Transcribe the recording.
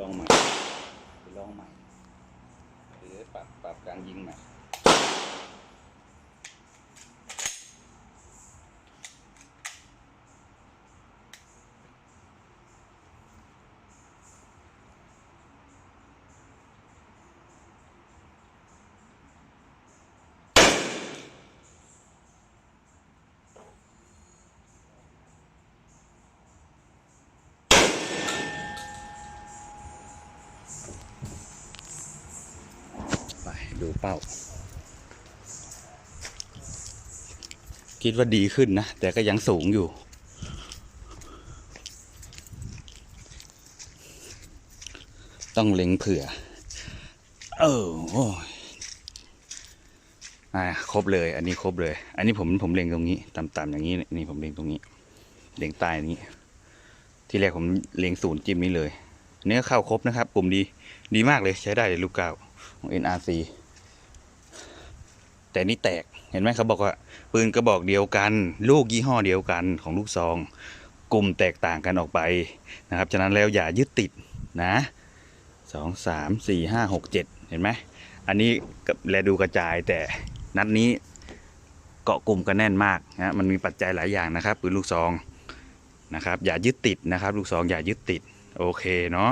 ลองใหม่ไปลองใหม่หรือปรับปรับการยิงใหม่ ดูเป้า คิดว่าดีขึ้นนะ แต่ก็ยังสูงอยู่ ต้องเล็งเผื่อ เออโอ้ยอ่าครบเลย อันนี้ครบเลย อันนี้ผมผมเล็งตรงนี้ต่ำๆอย่างนี้นี่ผมเล็งตรงนี้ เล็งใต้นี้ ที่แรกผมเล็งศูนย์จิ้มนี้เลยอันนี้ก็เข้าครบนะครับ กลุ่มดีดีมากเลยใช้ได้เลยลูกเก้าของ NRC แต่นี่แตกเห็นไหมเขาบอกว่า ปืนกระบอกเดียวกัน ลูกยี่ห้อเดียวกันของลูกซอง กลุ่มแตกต่างกันออกไปนะครับฉะนั้นแล้วอย่ายึดติดนะสองสามสี่ห้าหกเจ็ดเห็นไหมอันนี้ก็แลดูกระจายแต่นัดนี้เกาะกลุ่มกันแน่นมากนะมันมีปัจจัยหลายอย่างนะครับปืนลูกซองนะครับ อย่ายึดติดนะครับ ลูกซองอย่ายึดติด โอเคเนาะ